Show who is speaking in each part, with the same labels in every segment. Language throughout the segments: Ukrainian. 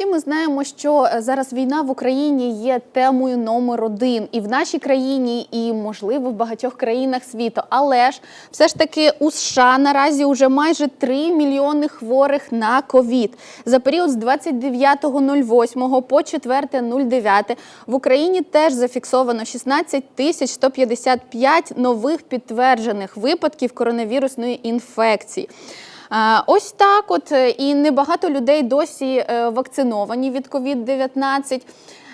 Speaker 1: всі ми знаємо, що е, зараз війна в Україні є темою номер один і в нашій країні, і можливо в багатьох країнах світу. Але ж все ж таки у США наразі вже майже 3 мільйони хворих на ковід. За період з 29.08 по 4.09 в Україні теж зафіксовано 16 тисяч 155 нових підтверджених випадків коронавірусної інфекції. А, Ось так, от е, і небагато людей досі е, вакциновані від COVID-19.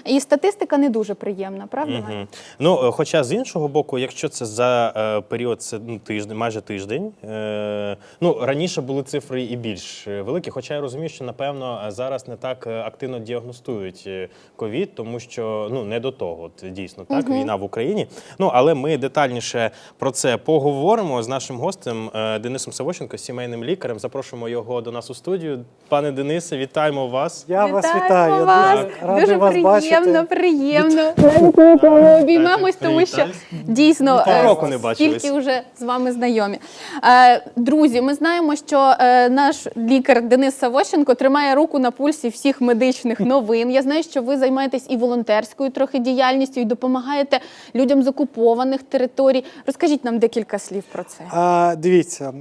Speaker 1: І статистика не дуже приємна, правда?
Speaker 2: Мгм. Ну, е, хоча з іншого боку, якщо це за е, період це ну, тиждень, майже тиждень. Е, ну раніше були цифри і більш е, великі. Хоча я розумію, що напевно е, зараз не так активно діагностують ковід, тому що ну не до того. От, дійсно так війна в Україні. Ну але ми детальніше про це поговоримо з нашим гостем е, Денисом Савощенко, сімейним лікарем. Запрошуємо його до нас у студію. Пане Денисе, вітаємо вас.
Speaker 3: Я вас
Speaker 1: Вітаємо
Speaker 3: вітаю. Я
Speaker 1: вас.
Speaker 3: дуже радий
Speaker 1: Дуже
Speaker 3: вас
Speaker 1: приємно, приємно. Обіймемось, тому що дійсно
Speaker 2: Ну,
Speaker 1: е,
Speaker 2: року не бачились.
Speaker 1: вже з вами знайомі. Е, Друзі, ми знаємо, що е, наш лікар Денис Савощенко тримає руку на пульсі всіх медичних новин. Я знаю, що ви займаєтесь і волонтерською трохи діяльністю, і допомагаєте людям з окупованих територій. Розкажіть нам декілька слів про це.
Speaker 3: А, дивіться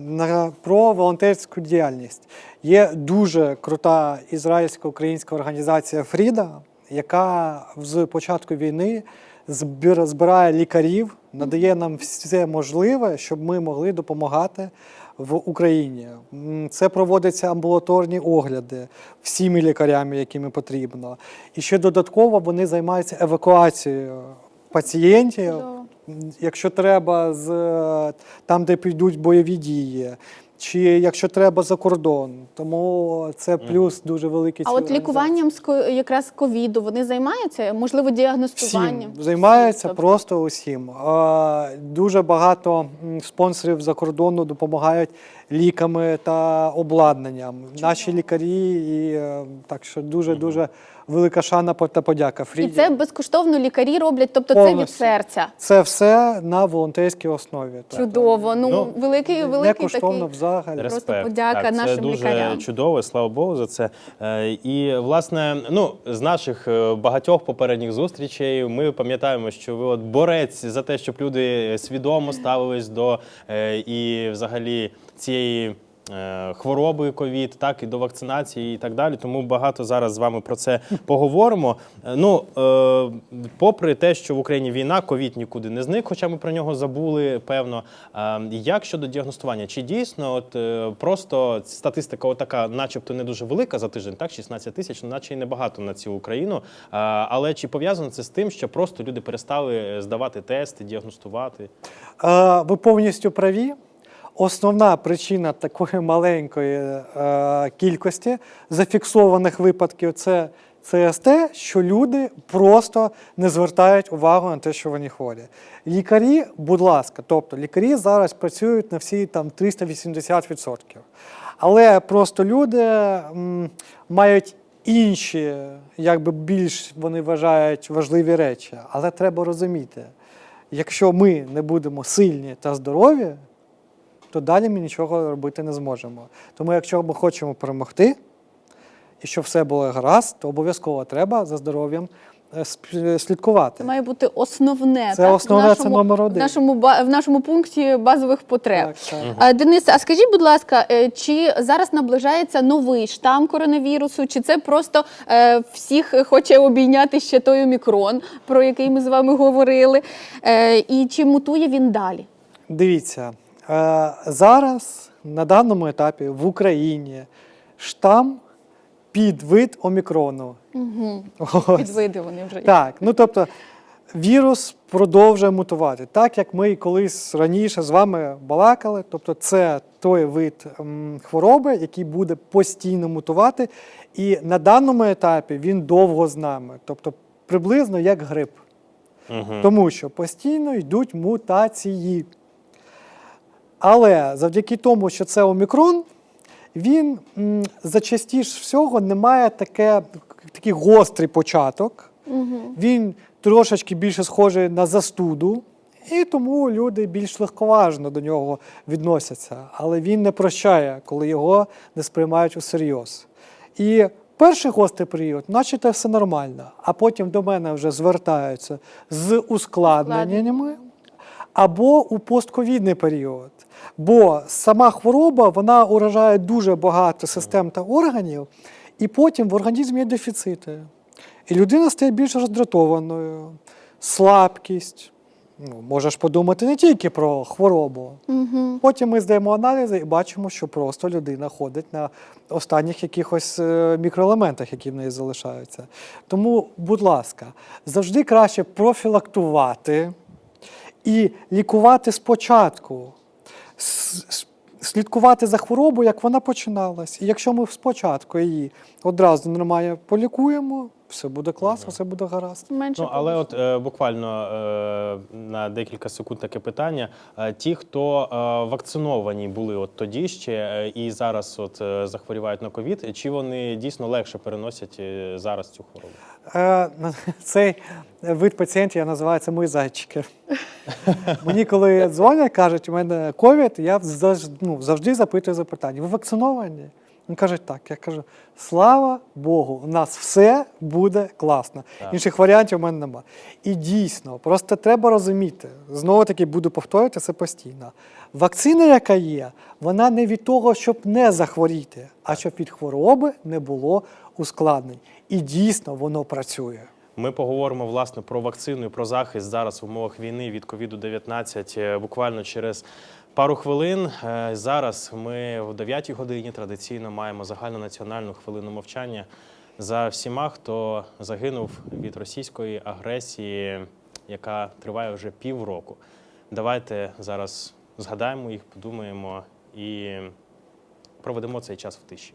Speaker 3: про волонтерську діяльність. Є дуже крута ізраїльсько-українська організація Фріда, яка з початку війни збирає лікарів, надає нам все можливе, щоб ми могли допомагати в Україні. Це проводяться амбулаторні огляди всіми лікарями, якими потрібно. І ще додатково вони займаються евакуацією пацієнтів. Якщо треба з там, де підуть бойові дії, чи якщо треба за кордон, тому це плюс дуже великий.
Speaker 1: А от лікуванням з ко- якраз ковіду вони займаються? Можливо, діагностуванням?
Speaker 3: Всім займаються
Speaker 1: Тобто-
Speaker 3: просто усім. Дуже багато м, спонсорів за кордону допомагають ліками та обладнанням. Наші лікарі, і е, так що дуже дуже велика шана та подяка.
Speaker 1: І це безкоштовно лікарі роблять, тобто це від серця.
Speaker 3: Це все на волонтерській основі.
Speaker 1: Чудово. Ну,
Speaker 2: Ну,
Speaker 1: великий,
Speaker 3: Не
Speaker 1: великий
Speaker 3: коштовно
Speaker 1: такий.
Speaker 3: взагалі.
Speaker 1: Просто подяка
Speaker 2: так,
Speaker 1: нашим
Speaker 2: це дуже
Speaker 1: лікарям.
Speaker 2: чудово, слава Богу за це. Е, І власне, ну з наших е, багатьох попередніх зустрічей ми пам'ятаємо, що ви от борець за те, щоб люди свідомо ставились до е, і взагалі цієї. Е, Хвороби ковід, так і до вакцинації, і так далі. Тому багато зараз з вами про це поговоримо. Е, Ну е, попри те, що в Україні війна, ковід нікуди не зник, хоча ми про нього забули. Певно, як щодо діагностування, чи дійсно от просто статистика, отака, начебто не дуже велика за тиждень, так 16 тисяч, ну, наче й небагато на цю Україну. Але чи пов'язано це з тим, що просто люди перестали здавати тести, діагностувати?
Speaker 3: Ви повністю праві. Основна причина такої маленької е, кількості зафіксованих випадків це через те, що люди просто не звертають увагу на те, що вони хворі. Лікарі, будь ласка, тобто лікарі зараз працюють на всі там 380%. Але просто люди м, мають інші, якби більш вони вважають важливі речі. Але треба розуміти, якщо ми не будемо сильні та здорові, то далі ми нічого робити не зможемо. Тому, якщо ми хочемо перемогти і щоб все було гаразд, то обов'язково треба за здоров'ям е, слідкувати.
Speaker 1: Це має бути основне.
Speaker 3: Це
Speaker 1: так,
Speaker 3: основне,
Speaker 1: в
Speaker 3: це
Speaker 1: нашому,
Speaker 3: номер
Speaker 1: В нашому, в нашому пункті базових потреб.
Speaker 3: Так, так.
Speaker 1: А, Денис, а скажіть, будь ласка, е, чи зараз наближається новий штам коронавірусу, чи це просто е, всіх хоче обійняти ще той омікрон, про який ми з вами говорили? Е, і чи мутує він далі?
Speaker 3: Дивіться, е, зараз на даному етапі в Україні штам під вид омікрону. Ось.
Speaker 1: Підвиди вони вже. є.
Speaker 3: Так, ну тобто вірус продовжує мутувати. Так як ми колись раніше з вами балакали, тобто це той вид хвороби, який буде постійно мутувати, і на даному етапі він довго з нами, тобто приблизно як грип. Тому що постійно йдуть мутації. Але завдяки тому, що це омікрон, він м, зачастіш всього не має таке, такий гострий початок. Він трошечки більше схожий на застуду, і тому люди більш легковажно до нього відносяться. Але він не прощає, коли його не сприймають усерйоз. І Перший гострий період, наче все нормально, а потім до мене вже звертаються з ускладненнями або у постковідний період. Бо сама хвороба вона уражає дуже багато систем та органів, і потім в організмі є дефіцити. І людина стає більш роздратованою, слабкість. Ну, можеш подумати не тільки про хворобу.
Speaker 1: Угу.
Speaker 3: Потім ми здаємо аналізи і бачимо, що просто людина ходить на останніх якихось е, мікроелементах, які в неї залишаються. Тому, будь ласка, завжди краще профілактувати і лікувати спочатку. Слідкувати за хворобою, як вона починалась. І якщо ми спочатку її одразу нормально полікуємо, все буде класно, все буде гаразд.
Speaker 1: Менше
Speaker 2: Ну, але от е, буквально е, на декілька секунд таке питання. Е, ті, хто е, вакциновані були от тоді ще е, і зараз от е, захворівають на ковід, чи вони дійсно легше переносять е, зараз цю хворобу?
Speaker 3: Цей вид пацієнтів я називаю це мої зайчики. Мені, коли дзвонять, кажуть, у мене ковід, я завжди, ну, завжди запитую запитання: ви вакциновані? Вони кажуть, так. Я кажу, слава Богу, у нас все буде класно.
Speaker 2: Так.
Speaker 3: Інших варіантів у мене нема. І дійсно, просто треба розуміти, знову таки буду повторювати це постійно. Вакцина, яка є, вона не від того, щоб не захворіти, а щоб від хвороби не було ускладнень. І дійсно воно працює.
Speaker 2: Ми поговоримо власне про вакцину і про захист зараз в умовах війни від ковіду 19 е, буквально через пару хвилин. Е, Зараз ми в 9 годині традиційно маємо загальнонаціональну хвилину мовчання за всіма, хто загинув від російської агресії, яка триває вже півроку. Давайте зараз згадаємо їх, подумаємо і проведемо цей час в тиші.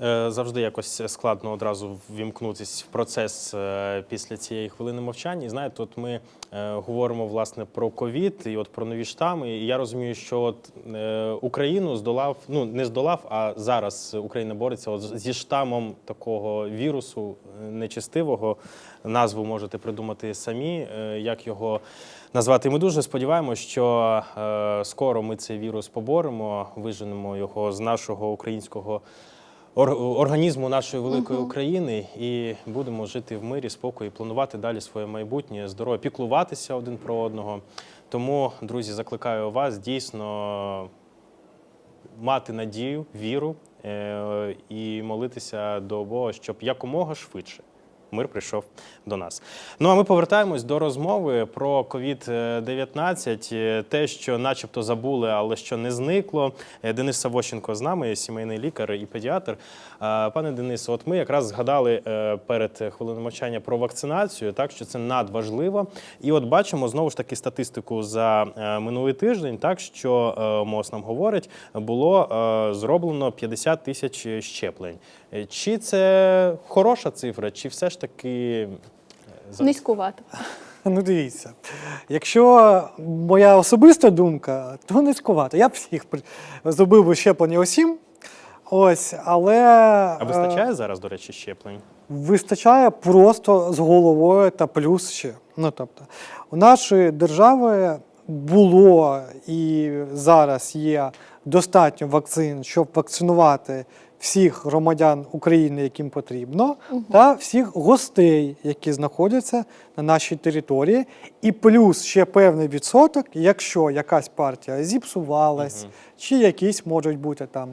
Speaker 2: Завжди якось складно одразу ввімкнутися в процес е, після цієї хвилини мовчання. І знаєте, от ми е, говоримо власне про ковід і от про нові штами. І я розумію, що от е, Україну здолав, ну не здолав, а зараз Україна бореться от зі штамом такого вірусу е, нечистивого. Назву можете придумати самі, е, як його назвати. Ми дуже сподіваємося, що е, скоро ми цей вірус поборемо, виженемо його з нашого українського організму нашої великої України і будемо жити в мирі, спокої, планувати далі своє майбутнє, здоров'я, піклуватися один про одного. Тому, друзі, закликаю вас дійсно мати надію, віру е- і молитися до Бога, щоб якомога швидше. Мир прийшов до нас. Ну а ми повертаємось до розмови про COVID-19, е, те, що начебто забули, але що не зникло. Е, Денис Савощенко з нами, сімейний лікар і педіатр. Е, Пане Денисо, от ми якраз згадали е, перед хвилиною мовчання про вакцинацію, так що це надважливо. І от бачимо знову ж таки статистику за минулий тиждень, так що МОЗ нам говорить, було зроблено 50 тисяч щеплень. Чи це хороша цифра, чи все ж таки е,
Speaker 1: Низькувато.
Speaker 3: Ну, дивіться, якщо моя особиста думка, то низькувато. Я б всіх зробив би щеплення усім. Ось, але
Speaker 2: А
Speaker 3: е,
Speaker 2: вистачає зараз, до речі, щеплень?
Speaker 3: вистачає просто з головою та плюс ще. Ну, тобто, у нашої держави було і зараз є достатньо вакцин, щоб вакцинувати всіх громадян України, яким потрібно, та всіх гостей, які знаходяться на нашій території, і плюс ще певний відсоток, якщо якась партія зіпсувалась, чи якісь можуть бути там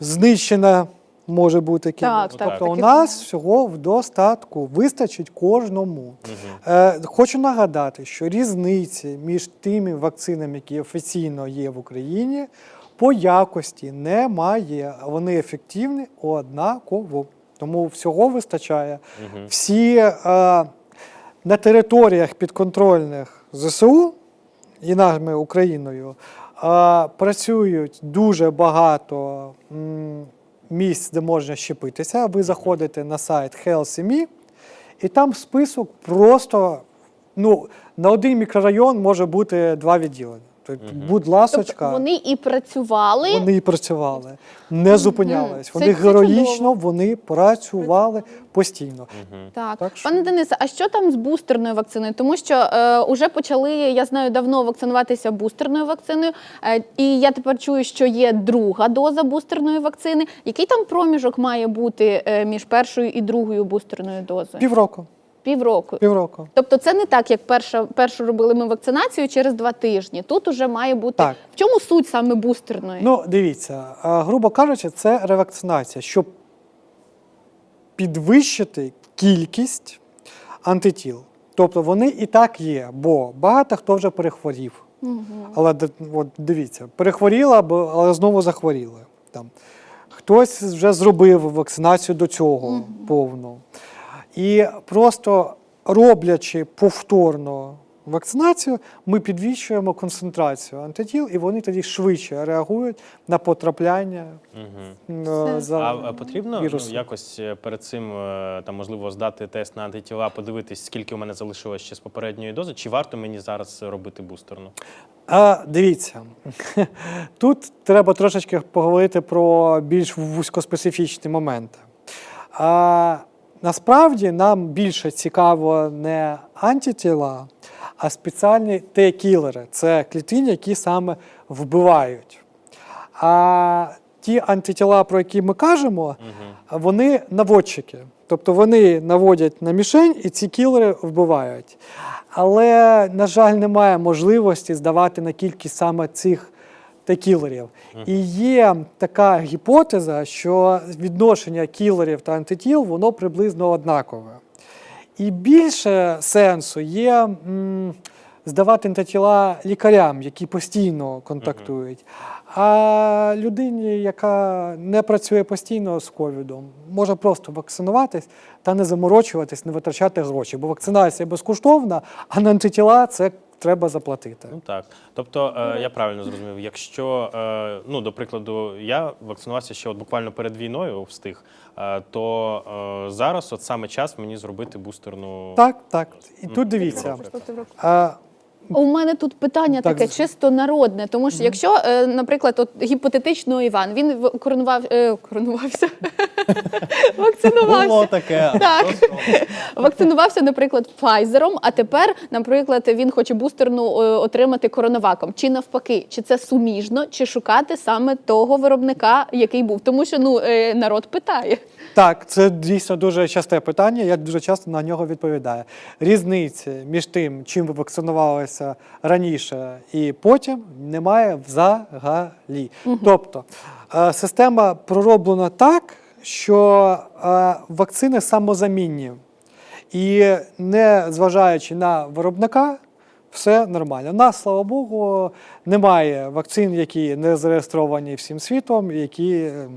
Speaker 3: знищена може бути.
Speaker 1: Так, так,
Speaker 3: тобто
Speaker 1: таке
Speaker 3: у нас
Speaker 1: буває.
Speaker 3: всього в достатку вистачить кожному. Е, хочу нагадати, що різниці між тими вакцинами, які офіційно є в Україні, по якості немає. Вони ефективні однаково. Тому всього вистачає. Всі е, на територіях підконтрольних ЗСУ і нами Україною е, працюють дуже багато м, місць, де можна щепитися. Ви заходите на сайт Health.me, і там список просто ну, на один мікрорайон може бути два відділення. Тобто, будь ласочка,
Speaker 1: Тобто вони і працювали.
Speaker 3: вони і працювали, не зупинялись.
Speaker 1: Це-
Speaker 3: Вони
Speaker 1: це
Speaker 3: героїчно
Speaker 1: чудово.
Speaker 3: вони працювали постійно.
Speaker 1: Так.
Speaker 3: Так що-
Speaker 1: пане Денисе, а що там з бустерною вакциною? Тому що е, уже почали, я знаю, давно вакцинуватися бустерною вакциною. Е, і я тепер чую, що є друга доза бустерної вакцини. Який там проміжок має бути е, між першою і другою бустерною дозою?
Speaker 3: Півроку.
Speaker 1: Півроку.
Speaker 3: Півроку.
Speaker 1: Тобто це не так, як перша, першу робили ми вакцинацію через два тижні. Тут уже має бути
Speaker 3: Так.
Speaker 1: в чому суть саме бустерної?
Speaker 3: Ну, дивіться, грубо кажучи, це ревакцинація, щоб підвищити кількість антитіл. Тобто вони і так є, бо багато хто вже перехворів. Але от дивіться, перехворіла, але знову захворіли. Там. Хтось вже зробив вакцинацію до цього повну. І просто роблячи повторно вакцинацію, ми підвищуємо концентрацію антитіл, і вони тоді швидше реагують на потрапляння е, за
Speaker 2: А а потрібно ну,
Speaker 3: вірусом.
Speaker 2: якось е, перед цим е, там можливо здати тест на антитіла, подивитись, скільки у мене залишилось ще з попередньої дози, чи варто мені зараз робити бустерну?
Speaker 3: А, дивіться, тут треба трошечки поговорити про більш вузькоспецифічні моменти. А, насправді нам більше цікаво не антитіла, а спеціальні Т-кілери. Це клітини, які саме вбивають. А ті антитіла, про які ми кажемо, вони наводчики. Тобто вони наводять на мішень і ці кілери вбивають. Але, на жаль, немає можливості здавати на кількість саме цих Т-кілерів. І є така гіпотеза, що відношення кілерів та антитіл воно приблизно однакове. І більше сенсу є м, здавати антитіла лікарям, які постійно контактують. А людині, яка не працює постійно з ковідом, може просто вакцинуватись та не заморочуватись, не витрачати гроші. Бо вакцинація безкоштовна, а на антитіла це треба заплатити.
Speaker 2: Ну так. Тобто, е, я правильно зрозумів, якщо, е, ну, до прикладу, я вакцинувався ще от буквально перед війною встиг, е, то е, зараз от саме час мені зробити бустерну.
Speaker 3: Так, так. І тут дивіться. А,
Speaker 1: У мене тут питання
Speaker 3: Так,
Speaker 1: таке чисто народне, тому що якщо, е, наприклад, от гіпотетично Іван він коронував, е, коронувався, вакцинувався.
Speaker 2: Було таке.
Speaker 1: Так. Вакцинувався, наприклад, Пфайзером, а тепер, наприклад, він хоче бустерну е, отримати коронаваком. Чи навпаки, чи це суміжно, чи шукати саме того виробника, який був? Тому що ну народ питає.
Speaker 3: Так, це дійсно дуже часте питання. Я дуже часто на нього відповідаю. Різниці між тим, чим ви вакцинувалися раніше і потім, немає взагалі. Тобто е, система пророблена так, що е, вакцини самозамінні. І не зважаючи на виробника, все нормально. У нас, слава Богу, немає вакцин, які не зареєстровані всім світом, які е,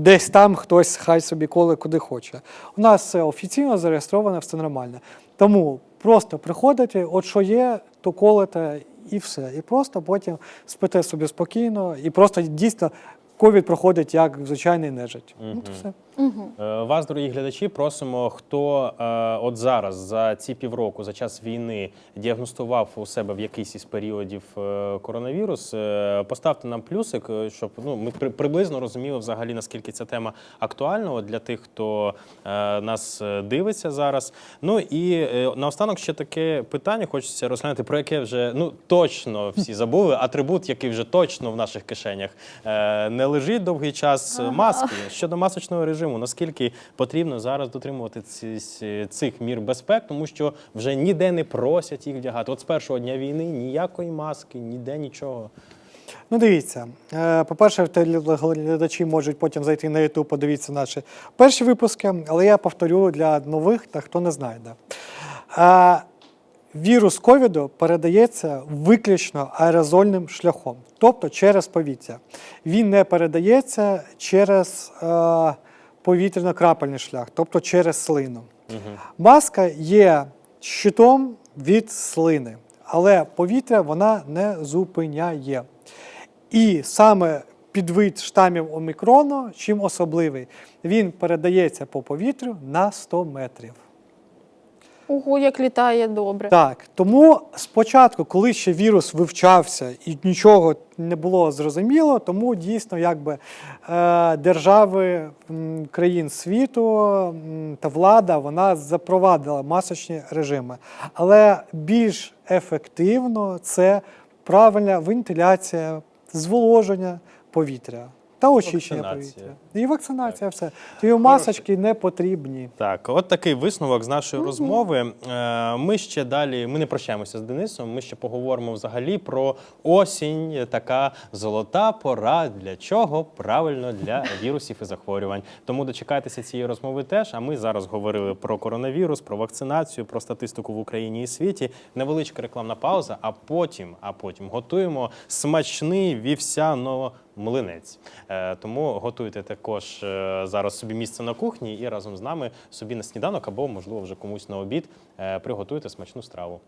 Speaker 3: десь там хтось хай собі коли куди хоче. У нас це офіційно зареєстроване, все нормально. Тому просто приходите, от що є, то колите і все. І просто потім спите собі спокійно, і просто дійсно ковід проходить як звичайний нежить. Ну, то все.
Speaker 2: Е, Вас, дорогі глядачі, просимо, хто е, от зараз за ці півроку, за час війни, діагностував у себе в якийсь із періодів е, коронавірус, е, поставте нам плюсик, щоб ну, ми при- приблизно розуміли взагалі, наскільки ця тема актуальна от для тих, хто е, нас дивиться зараз. Ну і е, наостанок ще таке питання хочеться розглянути, про яке вже ну точно всі забули. Атрибут, який вже точно в наших кишенях е, не лежить довгий час. Маски щодо масочного режиму, наскільки потрібно зараз дотримувати ці, цих мір безпек, тому що вже ніде не просять їх вдягати. От з першого дня війни ніякої маски, ніде нічого.
Speaker 3: Ну, дивіться, е, по-перше, телеглядачі можуть потім зайти на YouTube, подивитися наші перші випуски, але я повторю для нових та хто не знає. Да. Е, Вірус ковіду передається виключно аерозольним шляхом, тобто через повітря. Він не передається через е, повітряно-крапельний шлях, тобто через слину. Маска є щитом від слини, але повітря вона не зупиняє. І саме підвид штамів омікрону, чим особливий, він передається по повітрю на 100 метрів.
Speaker 1: Ого, як літає добре.
Speaker 3: Так, тому спочатку, коли ще вірус вивчався і нічого не було зрозуміло, тому дійсно якби е, держави країн світу та влада вона запровадила масочні режими. Але більш ефективно це правильна вентиляція, зволоження повітря. Та очищення повітря. І вакцинація, все. Тому масочки не потрібні.
Speaker 2: Так, от такий висновок з нашої розмови. Е, Ми ще далі, ми не прощаємося з Денисом. Ми ще поговоримо взагалі про осінь, така золота пора. Для чого? Правильно для вірусів і захворювань. Тому дочекайтеся цієї розмови теж. А ми зараз говорили про коронавірус, про вакцинацію, про статистику в Україні і світі. Невеличка рекламна пауза. А потім, а потім готуємо смачний вівсяно. Млинець. Е, тому готуйте також е, зараз собі місце на кухні і разом з нами собі на сніданок або, можливо, вже комусь на обід е, приготуйте смачну страву.